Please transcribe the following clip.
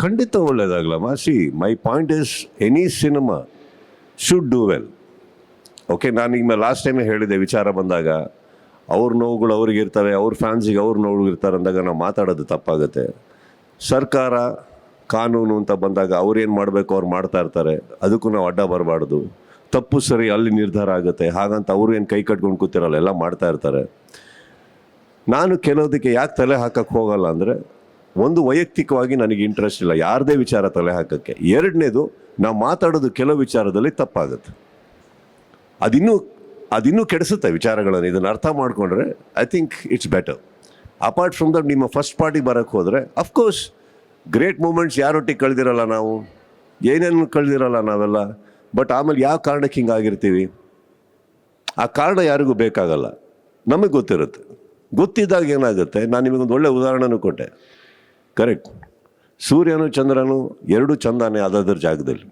ಖಂಡಿತ ಒಳ್ಳೇದಾಗಲಮ್ಮ. See my point is any cinema should do well okay ನಾನು ಈಗ last ಟೈಮೇ ಹೇಳಿದೆ, ವಿಚಾರ ಬಂದಾಗ, ಅವ್ರ ನೋವುಗಳು ಅವ್ರಿಗೆ ಇರ್ತವೆ ಅವ್ರ ಫ್ಯಾನ್ಸಿಗೆ ಅವ್ರ ನೋವುಗಳು ಇರ್ತಾರೆ ಅಂದಾಗ ನಾವು ಮಾತಾಡೋದು ತಪ್ಪಾಗುತ್ತೆ. ಸರ್ಕಾರ ಕಾನೂನು ಅಂತ ಬಂದಾಗ ಅವ್ರೇನು ಮಾಡಬೇಕು, ಅವ್ರು ಮಾಡ್ತಾ ಇರ್ತಾರೆ. ಅದಕ್ಕೂ ನಾವು ಅಡ್ಡ ಬರಬಾರ್ದು. ತಪ್ಪು ಸರಿ ಅಲ್ಲಿ ನಿರ್ಧಾರ ಆಗುತ್ತೆ. ಹಾಗಂತ ಅವರು ಏನು ಕೈ ಕಟ್ಕೊಂಡು ಕೂತಿರಲ್ಲ, ಎಲ್ಲ ಮಾಡ್ತಾ ಇರ್ತಾರೆ. ನಾನು ಕೆಲವೊದಕ್ಕೆ ಯಾಕೆ ತಲೆ ಹಾಕಕ್ಕೆ ಹೋಗಲ್ಲ ಅಂದರೆ ಒಂದು ವೈಯಕ್ತಿಕವಾಗಿ ನನಗೆ ಇಂಟ್ರೆಸ್ಟ್ ಇಲ್ಲ. ಯಾರದೇ ವಿಚಾರ ತಲೆ ಹಾಕೋಕ್ಕೆ. ಎರಡನೇದು, ನಾವು ಮಾತಾಡೋದು ಕೆಲವು ವಿಚಾರದಲ್ಲಿ ತಪ್ಪಾಗುತ್ತೆ. ಅದಿನ್ನೂ ಅದಿನ್ನೂ ಕೆಡಿಸುತ್ತೆ ವಿಚಾರಗಳನ್ನು. ಇದನ್ನು ಅರ್ಥ ಮಾಡಿಕೊಂಡ್ರೆ I think it's better apart from that ನಿಮ್ಮ ಫಸ್ಟ್ ಪಾರ್ಟಿಗೆ ಬರೋಕ್ಕೆ ಹೋದರೆ ಅಫ್ಕೋರ್ಸ್ ಗ್ರೇಟ್ ಮೂಮೆಂಟ್ಸ್ ಯಾರೊಟ್ಟಿಗೆ ಕಳೆದಿರಲ್ಲ ನಾವು? ಏನೇನು ಕಳೆದಿರಲ್ಲ ನಾವೆಲ್ಲ? ಬಟ್ ಆಮೇಲೆ ಯಾವ ಕಾರಣಕ್ಕೆ ಹಿಂಗಾಗಿರ್ತೀವಿ ಆ ಕಾರಣ ಯಾರಿಗೂ ಬೇಕಾಗಲ್ಲ. ನಮಗೆ ಗೊತ್ತಿರುತ್ತೆ. ಗೊತ್ತಿದ್ದಾಗ ಏನಾಗುತ್ತೆ? ನಾನು ನಿಮಗೊಂದು ಒಳ್ಳೆ ಉದಾಹರಣೆನೂ ಕೊಟ್ಟೆ. ಕರೆಕ್ಟ್ ಸೂರ್ಯನು ಚಂದ್ರನು ಎರಡು ಚಂದಾನೆ ಅದಾದ್ರ ಜಾಗದಲ್ಲಿ.